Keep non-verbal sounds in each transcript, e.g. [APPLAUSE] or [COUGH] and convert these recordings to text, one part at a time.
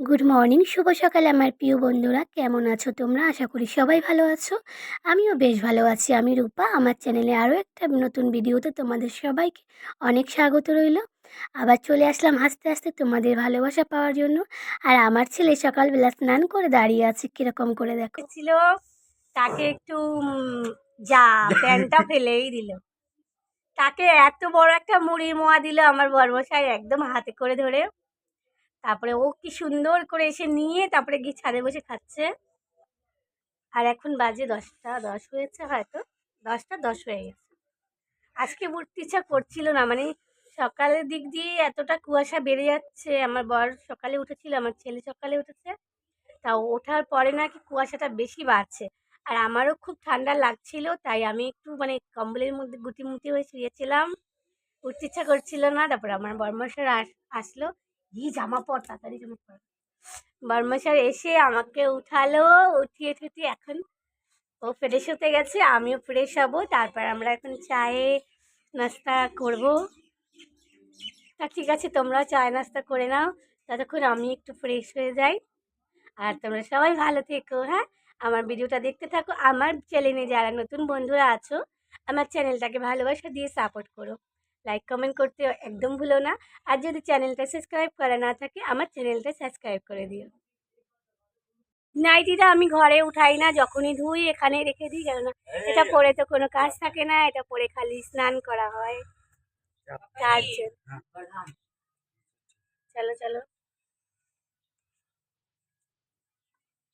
Good morning শুভ সকাল আমার প্রিয় বন্ধুরা। কেমন আছো তোমরা? আশা করি সবাই ভালো আছো। আমিও বেশ ভালো আছি। আমি রূপা। আমার চ্যানেলে আরও একটা নতুন ভিডিওতে তোমাদের সবাইকে অনেক স্বাগত রইল। আবার চলে আসলাম হাসতে হাসতে তোমাদের ভালোবাসা পাওয়ার জন্য। আর আমার ছেলে সকালবেলা স্নান করে দাঁড়িয়ে আছে। কীরকম করে দেখো। ছিল তাকে একটু যা প্যান্টটা ফেলেই দিল। তাকে এত বড় একটা মুড়ির মোয়া দিল আমার বর্মশাই একদম হাতে করে ধরে। তারপরে ও কি সুন্দর করে এসে নিয়ে তারপরে গিয়ে ছাদে বসে খাচ্ছে। আর এখন বাজে দশটা, দশ হয়েছে হয়তো। দশটা, দশ হয়ে গেছে। আজকে উঠতে ইচ্ছা করছিল না মানে সকালের দিক দিয়ে এতটা কুয়াশা বেড়ে যাচ্ছে। আমার বর সকালে উঠেছিল, আমার ছেলে সকালে উঠেছে। তা ওঠার পরে নাকি কুয়াশাটা বেশি বাড়ছে। আর আমারও খুব ঠান্ডা লাগছিল, তাই আমি একটু মানে কম্বলের মধ্যে গুটি মুটি হয়ে শুয়েছিলাম। উঠতে ইচ্ছা করছিল না, তারপর আমার বর্মশার আসলো। ই জামা পর, তাড়াতাড়ি জামা পর। বর্মশার এসে আমাকে উঠালো, উঠিয়ে ঠুটিয়ে এখন ও ফ্রেশ হতে গেছে, আমিও ফ্রেশ হব, তারপর আমরা এখন চায়ে নাস্তা করব। তা ঠিক আছে তোমরা চায় নাস্তা করে নাও, ততক্ষণ আমি একটু ফ্রেশ হয়ে যাই। আর তোমরা সবাই ভালো থেকো হ্যাঁ? আমার ভিডিওটা দেখতে থাকো, আমার চ্যানেলে যারা নতুন বন্ধুরা আছো, আমার চ্যানেলটাকে ভালোবাসা দিয়ে সাপোর্ট করো। লাইক কমেন্ট করতে একদম ভুলো না। আর যদি চ্যানেলটা সাবস্ক্রাইব করা না থাকে আমার চ্যানেলটা সাবস্ক্রাইব করে দিও। নাইটিটা আমি ঘরে উঠাই না যখনই ধুই এখানে রেখে দিই কেননা এটা পরে তো কোনো কাজ থাকে না এটা পরে খালি স্নান করা হয়। তার জন্য। চলো চলো।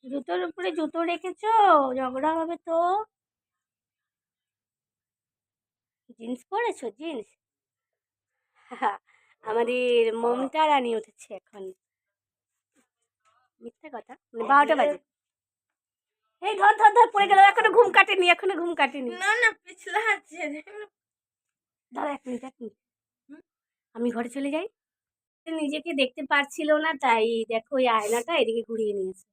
জুতোর উপরে জুতো রেখেছো? ঝগড়া হবে তো। জিন্স পরেছো? জিন্স? [LAUGHS] আমাদের মমতা রানী উঠেছে এখন। মিথ্যা কথা? মানে বারোটা বাজে। এই ধর ধর ধর পড়ে গেল। এখনও ঘুম কাটেনি এখনও ঘুম কাটেনি। না না পিছলা আছে দাঁড়া এক মিনিট এক মিনিট। আমি ঘরে চলে যাই। নিজেকে দেখতে পারছিল না তাই দেখো ওই আয়নাটা এদিকে ঘুরিয়ে নিয়েছে।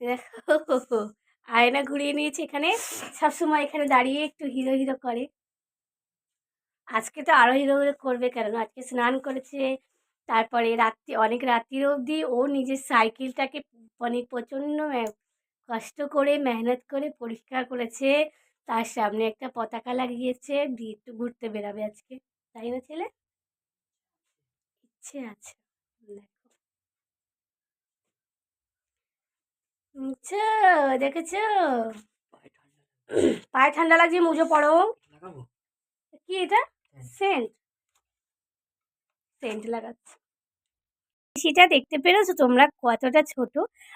দেখো আয়না ঘুরিয়ে নিয়েছে এখানে। সবসময় এখানে দাঁড়িয়ে একটু হিরো হিরো করে। আজকে তো আরও হিরো হিরো করবে কারণ আজকে স্নান করেছে। তারপরে রাত্রি অনেক রাত্রির অবধি ও নিজের সাইকেলটাকে মানে প্রচণ্ড কষ্ট করে মেহনত করে পরিষ্কার করেছে। তার সামনে একটা পতাকা লাগিয়েছে দিয়ে একটু ঘুরতে বেরাবে আজকে। তাই না ছেলে? ইচ্ছে আছে। দেখো। দেখেছ? পায়ে ঠান্ডা লাগছে। মুজো পড়ো। কি এটা। সেন্ট। সেন্ট লাগাচ্ছে। সেটা দেখতে পেরেছ তোমরা কতটা ছোট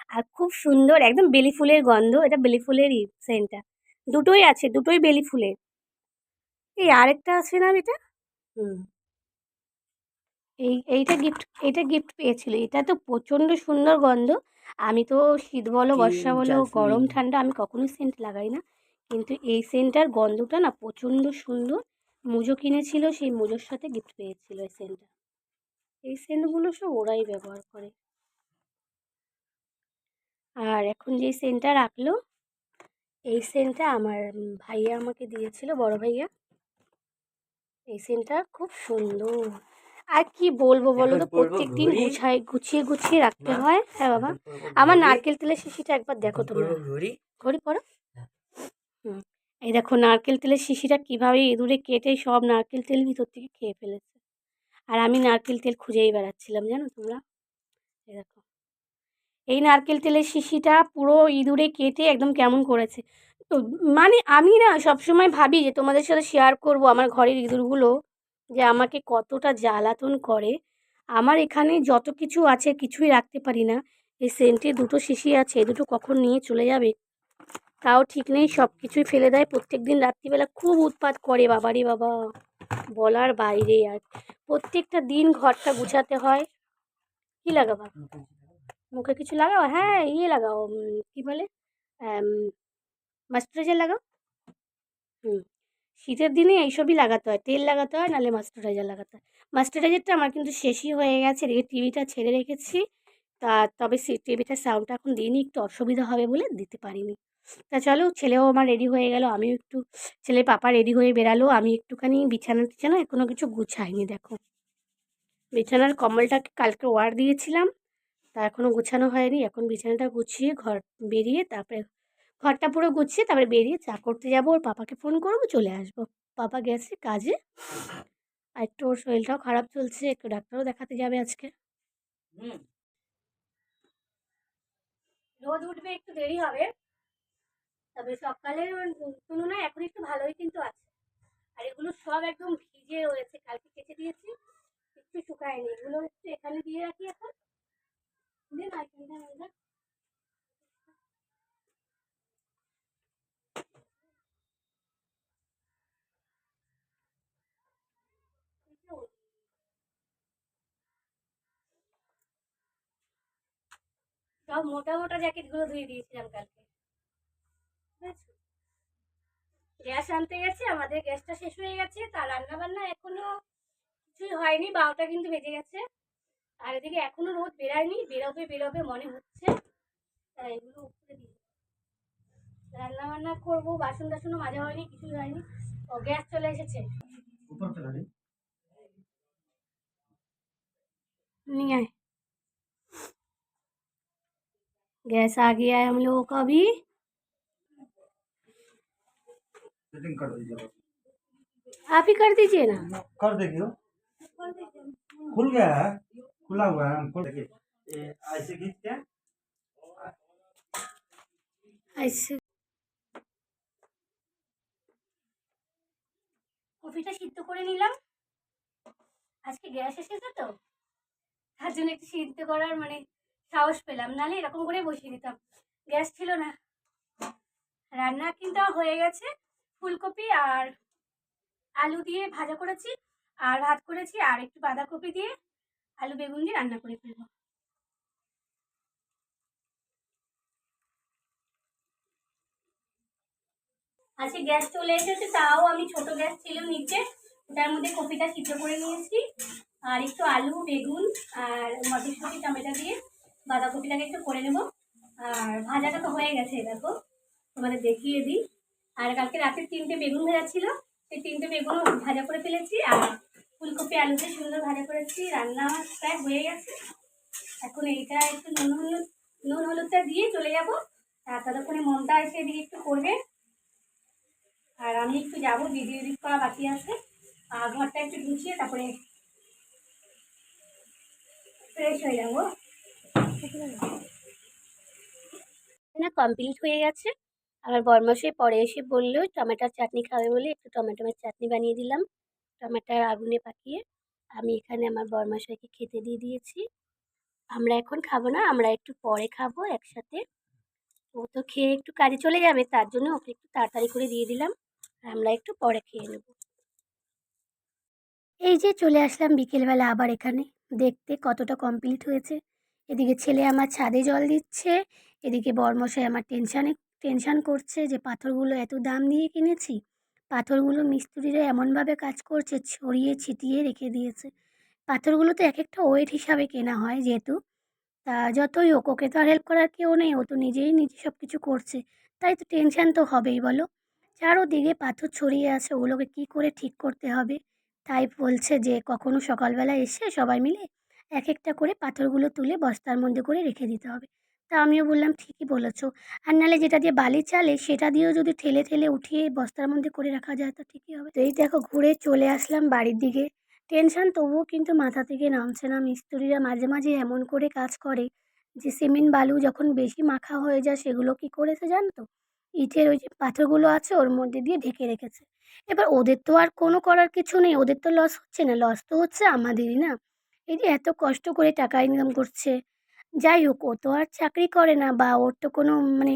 আর খুব সুন্দর একদম বেলি ফুলের গন্ধ এটা বেলি ফুলেরই সেন্টটা। দুটোই আছে দুটোই বেলি ফুলের এই আরেকটা আছে না এটা? হুম। এই এইটা গিফট এটা গিফট পেয়েছিল। এটা তো প্রচণ্ড সুন্দর গন্ধ। আমি তো শীত বলো বর্ষা বলো গরম ঠান্ডা আমি কখনো সেন্ট লাগাই না। কিন্তু এই সেন্টটার গন্ধটা না প্রচণ্ড সুন্দর। মুজো কিনেছিল সেই মুজোর সাথে গিফট পেয়েছিল এই সেন্টটা। এই সেন্টগুলো সব ওরাই ব্যবহার করে। আর এখন যে সেন্টটা রাখল এই সেন্টটা আমার ভাইয়া আমাকে দিয়েছিল বড় ভাইয়া। এই সেন্টটা খুব সুন্দর। আর কি বলব বলো তো? প্রত্যেক দিন। গুছাই গুছিয়ে গুছিয়ে রাখতে হয়। হ্যাঁ বাবা। আমার নারকেল তেলের শিশিটা একবার দেখো তোমরা। ঘড়ি। পড়ো। হুম। এই দেখো নারকেল তেলের শিশিটা কীভাবে ইঁদুরে কেটে সব নারকেল তেল ভিতর থেকে খেয়ে ফেলেছে। আর আমি নারকেল তেল খুঁজেই বেড়াচ্ছিলাম, জানো তোমরা? এই দেখো। এই নারকেল তেলের শিশিটা পুরো ইঁদুরে কেটে একদম কেমন করেছে। তো মানে আমি না সবসময় ভাবি যে তোমাদের সাথে শেয়ার করব আমার ঘরের ইঁদুরগুলো, যে আমাকে কতটা জ্বালাতন করে। আমার এখানে যত কিছু আছে কিছুই রাখতে পারি না। এই সেন্টে দুটো শিশি আছে দুটো কখন নিয়ে চলে যাবে? তাও ঠিক নেই সব কিছুই ফেলে দেয়। প্রত্যেক দিন রাত্রিবেলা খুব উৎপাত করে, বাবারে বাবা। বলার বাইরে আর প্রত্যেকটা দিন ঘরটা গুছাতে হয়। কী লাগাবা? মুখে কিছু লাগাও? হ্যাঁ ইয়ে লাগাও কি বলে? মাস্টারাইজার লাগাও? হুম, শীতের দিনে এইসবই লাগাতে হয়। তেল লাগাতে হয়, নাহলে মাস্টারাইজার লাগাতে হয়। মাস্টারাইজারটা আমার কিন্তু শেষই হয়ে গেছে। রেখে টিভিটা ছেড়ে রেখেছি। তা, তবে সে, টিভিটার সাউন্ডটা এখন দিইনি, একটু অসুবিধা হবে বলে দিতে পারিনি। তা চলো ছেলেও আমার রেডি হয়ে গেল আমিও একটু ছেলে পাপা রেডি হয়ে বেরালো আমি একটুখানি বিছানা টিছানা কোনো কিছু গুছাইনি দেখো। বিছানার কম্বলটাকে কালকে ওয়ার দিয়েছিলাম তা এখনও গোছানো হয়নি এখন বিছানাটা গুছিয়ে ঘর বেরিয়ে তারপরে ঘরটা পুরো গুছিয়ে তারপরে বেরিয়ে চা করতে যাব ওর পাপাকে ফোন করব চলে আসব। পাপা গেছে কাজে আর একটু ওর শরীরটাও খারাপ চলছে একটু ডাক্তারও দেখাতে যাবে আজকে। রোদ উঠবে একটু দেরি হবে। তবে সকালের তুলনায় এখন একটু ভালোই কিন্তু আছে। আর এগুলো সব একদম ভিজে রয়েছে কালকে কেচে দিয়েছি, একটু শুকায়নি। এগুলো একটু এখানে দিয়ে রাখি এখন। সব মোটা মোটা জ্যাকেটগুলো ধুয়ে দিয়েছিলাম কালকে। গ্যাস আনতে গেছে আমাদের গ্যাসটা শেষ হয়ে গেছে তার রান্না বান্না এখনো কিছুই হয়নি বারোটা কিন্তু বেজে গেছে আর এদিকে এখনো রোদ বেরায়নি বেরোবে বেরোবে মনে হচ্ছে তাই এগুলো উপরে দিই রান্না বান্না করবো বাসন টাসনও মাজা হয়নি কিছুই হয়নি ও গ্যাস চলে এসেছে ऊपर चला रही नहीं आए गैस आ गया है हम लोगों का भी सेटिंग कर दीजिए आप ही कर दीजिए ना कर देगी वो खुल गया है खुला हुआ है हम खोल देखिए ये ऐसे खींच के ऐसे কফিটা সিদ্ধ করে নিলাম আজকে গ্যাস এসেছে তো তার জন্য একটু সিদ্ধ করার মানে সাহস পেলাম নাহলে এরকম করে বসিয়ে দিতাম গ্যাস ছিল না রান্না কিন্তু আমার হয়ে গেছে ফুলকপি আর আলু দিয়ে ভাজা করেছি। আর ভাত করেছি আর একটু বাঁধাকপি দিয়ে আলু বেগুন দিয়ে রান্না করে ফেলব। আজকে গ্যাস চলে এসেছে, তাও আমি ছোট গ্যাস ছিল নিচে। ওটার মধ্যে কপিটা সিদ্ধ করে নিয়েছি। আর একটু আলু, বেগুন আর মটরশুঁটি, টমেটো দিয়ে বাঁধাকপিটাকে একটু করে নেব। আর ভাজাটা তো হয়ে গেছে, দেখো। তোমাদের দেখিয়ে দিই। আর কালকে রাতে তিনটে বেগুন ভাজা ছিল, সেই তিনটে বেগুনও ভাজা করে ফেলেছি আর ফুলকপি আলুতে সুন্দর ভাজা করেছি। রান্না প্রায় হয়ে গেছে। এখন এইটা একটু নুন হলুদ, নুন হলুদটা দিয়ে চলে যাব। আর ততক্ষণে মনটা এসে এদিকে একটু করবে। আর আমি একটু যাব ভিডিও এডিট করা বাকি আছে। আর ঘরটা একটু গুছিয়ে তারপরে ফ্রেশ হয়ে যাব। কমপ্লিট হয়ে গেছে। আমার বরমাসে পরে এসে বলল, টমেটোর চাটনি খাবে বলে একটু টমেটোমের চাটনি বানিয়ে দিলাম। টমেটোর আগুনে পাকিয়ে আমি এখানে আমার বরমাসাইকে খেতে দিয়ে দিয়েছি। আমরা এখন খাব না, আমরা একটু পরে খাব একসাথে। ও তো খেয়ে একটু কাজে চলে যাবে, তার জন্য ওকে একটু তাড়াতাড়ি করে দিয়ে দিলাম। আমরা একটু পরে খেয়ে নেব। এই যে চলে আসলাম বিকেলবেলা আবার এখানে। দেখতে কতটা কমপ্লিট হয়েছে। এদিকে ছেলে আমার ছাদে জল দিচ্ছে, এদিকে বরমশাই আমার টেনশানে টেনশান করছে যে পাথরগুলো এত দাম দিয়ে কিনেছি? পাথরগুলো মিস্ত্রিরা এমনভাবে কাজ করছে, ছড়িয়ে ছিটিয়ে রেখে দিয়েছে। পাথরগুলো তো এক একটা ওয়েট হিসাবে কেনা হয় যেহেতু। তা যতই হোক, ওকে তো আর হেল্প করার কেউ নেই, ও তো নিজেই নিজে সব কিছু করছে। তাই তো টেনশান তো হবেই, বলো? চারোদিকে পাথর ছড়িয়ে আছে, ওগুলোকে কী করে ঠিক করতে হবে? তাই বলছে যে কখনো সকালবেলা এসে সবাই মিলে এক একটা করে পাথরগুলো তুলে বস্তার মধ্যে করে রেখে দিতে হবে। তা আমিও বললাম, ঠিকই বলেছ। আর নাহলে যেটা দিয়ে বালি চালে, সেটা দিয়েও যদি ঠেলে ঠেলে উঠিয়ে বস্তার মধ্যে করে রাখা যায়, তো ঠিকই হবে। তো এই দেখো, ঘুরে চলে আসলাম বাড়ির দিকে। টেনশন তবুও কিন্তু মাথা থেকে নামছে না। মিস্ত্রিরা মাঝে মাঝে এমন করে কাজ করে যে, সিমেন্ট, বালু যখন বেশি মাখা হয়ে যায়, সেগুলো কি করেছে জানো তো? ইটের ওই যে পাথরগুলো আছে, ওর মধ্যে দিয়ে ঢেকে রেখেছে। এবার ওদের তো আর কোনো করার কিছু নেই। ওদের তো লস হচ্ছে না। লস তো হচ্ছে আমাদেরই না। এই যে এত কষ্ট করে টাকা ইনকাম করছে যাই হোক ও তো আর চাকরি করে না বা ওর তো কোনো মানে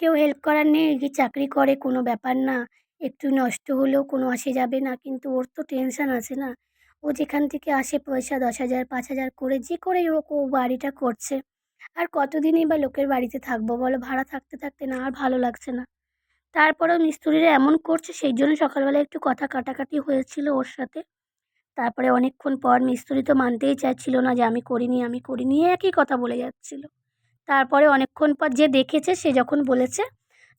কেউ হেল্প করার নেই যে চাকরি করে কোনো ব্যাপার না। একটু নষ্ট হলেও কোনো আসে যাবে না, কিন্তু ওর তো টেনশান আছে না। ও যেখান থেকে আসে পয়সা দশ হাজার, পাঁচ হাজার করে যে করেই হোক ও বাড়িটা করছে। আর কতদিনই বা লোকের বাড়িতে থাকব বলো? ভাড়া থাকতে থাকতে না আর ভালো লাগছে না। তারপরেও মিস্ত্রিরা এমন করছে, সেই জন্য সকালবেলা একটু কথা কাটাকাটি হয়েছিল ওর সাথে। তারপরে অনেকক্ষণ পর মিস্ত্রি তো মানতেই চাইছিল না যে আমি করিনি আমি করিনি একই কথা বলে যাচ্ছিল। তারপরে অনেকক্ষণ পর যে দেখেছে, সে যখন বলেছে,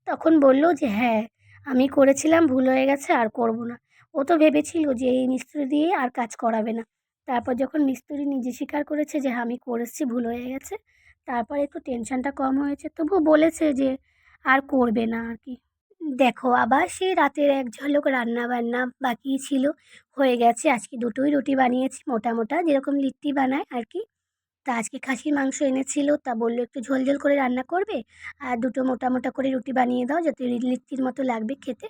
তখন বলল যে হ্যাঁ আমি করেছিলাম, ভুল হয়ে গেছে, আর করব না। ও তো ভেবেছিল যে, এই মিস্ত্রি দিয়ে আর কাজ করাবে না। তারপর যখন মিস্ত্রি নিজে স্বীকার করেছে যে আমি করেছি, ভুল হয়ে গেছে, তারপর একটু টেনশনটা কম হয়েছে, তবুও বলেছে যে, আর করবে না আর কি। দেখো, আবার সেই রাতের এক ঝলক রান্না বান্না বাকি ছিল, হয়ে গেছে। আজকে দুটোই রুটি বানিয়েছি, মোটা মোটা, যেরকম লিট্টি বানায় আর কি। তা আজকে খাসির মাংস এনেছিল, তা বলল একটু ঝোল ঝোল করে রান্না করবে, আর দুটো মোটা মোটা করে রুটি বানিয়ে দাও, যাতে লিট্টির মতো লাগবে খেতে।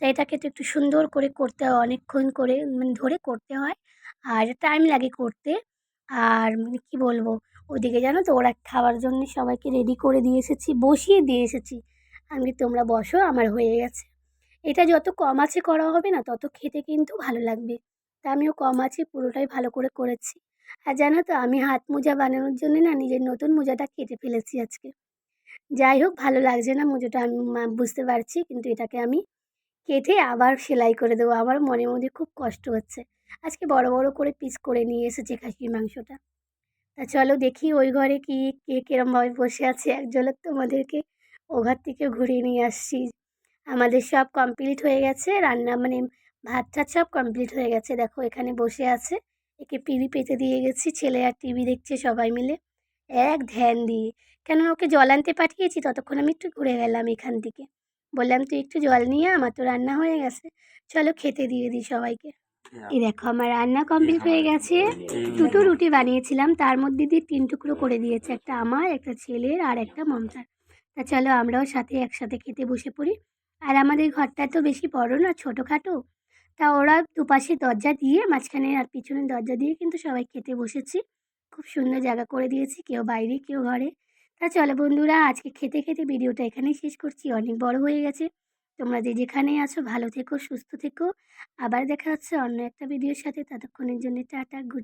তা এটাকে তো একটু সুন্দর করে করতে হয়, অনেকক্ষণ করে মানে ধরে করতে হয়, আর টাইম লাগে করতে। আর মানে কী বলব, ওদিকে জানো তো, ওরা খাওয়ার জন্য সবাইকে রেডি করে দিয়ে এসেছি, বসিয়ে দিয়ে এসেছি। আমি তোমরা বসো, আমার হয়ে গেছে। এটা যত কম আছে করা হবে না, তত খেতে কিন্তু ভালো লাগবে। তা আমিও কম আছে, পুরোটাই ভালো করে করেছি। আর জানো তো, আমি হাত মোজা বানানোর জন্য না, নিজের নতুন মোজাটা কেটে ফেলেছি আজকে। যাই হোক, ভালো লাগছে না মোজাটা, আমি বুঝতে পারছি, কিন্তু এটাকে আমি কেটে আবার সেলাই করে দেবো। আমার মনের মধ্যে খুব কষ্ট হচ্ছে। আজকে বড় বড় করে পিস করে নিয়ে এসেছে খাসির মাংসটা। তা চলো দেখি ওই ঘরে কি, কে কিরমভাবে বসে আছে এক ঝলক তোমাদেরকে ও ঘর থেকে ঘুরিয়ে নিয়ে আসছি। আমাদের সব কমপ্লিট হয়ে গেছে। রান্না মানে ভাত টাত সব কমপ্লিট হয়ে গেছে। দেখো এখানে বসে আছে। একে পিড়ি পেতে দিয়ে গেছি। ছেলে আর টিভি দেখছে সবাই মিলে। এক ধ্যান দিয়ে। কেন ওকে জল আনতে পাঠিয়েছি, ততক্ষণ আমি একটু ঘুরে গেলাম এখান থেকে। বললাম, তুই একটু জল নিয়ে আমার তো রান্না হয়ে গেছে। চলো খেতে দিয়ে দিই সবাইকে। এই দেখো, আমার রান্না কমপ্লিট হয়ে গেছে। দুটো রুটি বানিয়েছিলাম। তার মধ্যে দিয়ে তিন টুকরো করে দিয়েছে। একটা আমার, একটা ছেলের আর একটা মমতার। তা চলো আমরাও সাথে একসাথে খেতে বসে পড়ি। আর আমাদের ঘরটা তো বেশি বড় না, ছোটোখাটো। তা ওরা দুপাশে দরজা দিয়ে, মাঝখানে আর পিছনে দরজা দিয়ে কিন্তু সবাই খেতে বসেছি। খুব সুন্দর জায়গা করে দিয়েছি, কেউ বাইরে, কেউ ঘরে। তা চলো বন্ধুরা, আজকে খেতে খেতে ভিডিওটা এখানেই শেষ করছি। অনেক বড় হয়ে গেছে। তোমরা যে যেখানেই আছো, ভালো থেকো, সুস্থ থেকো। আবার দেখা হচ্ছে অন্য একটা ভিডিওর সাথে। ততক্ষণের জন্য টাটা, গুড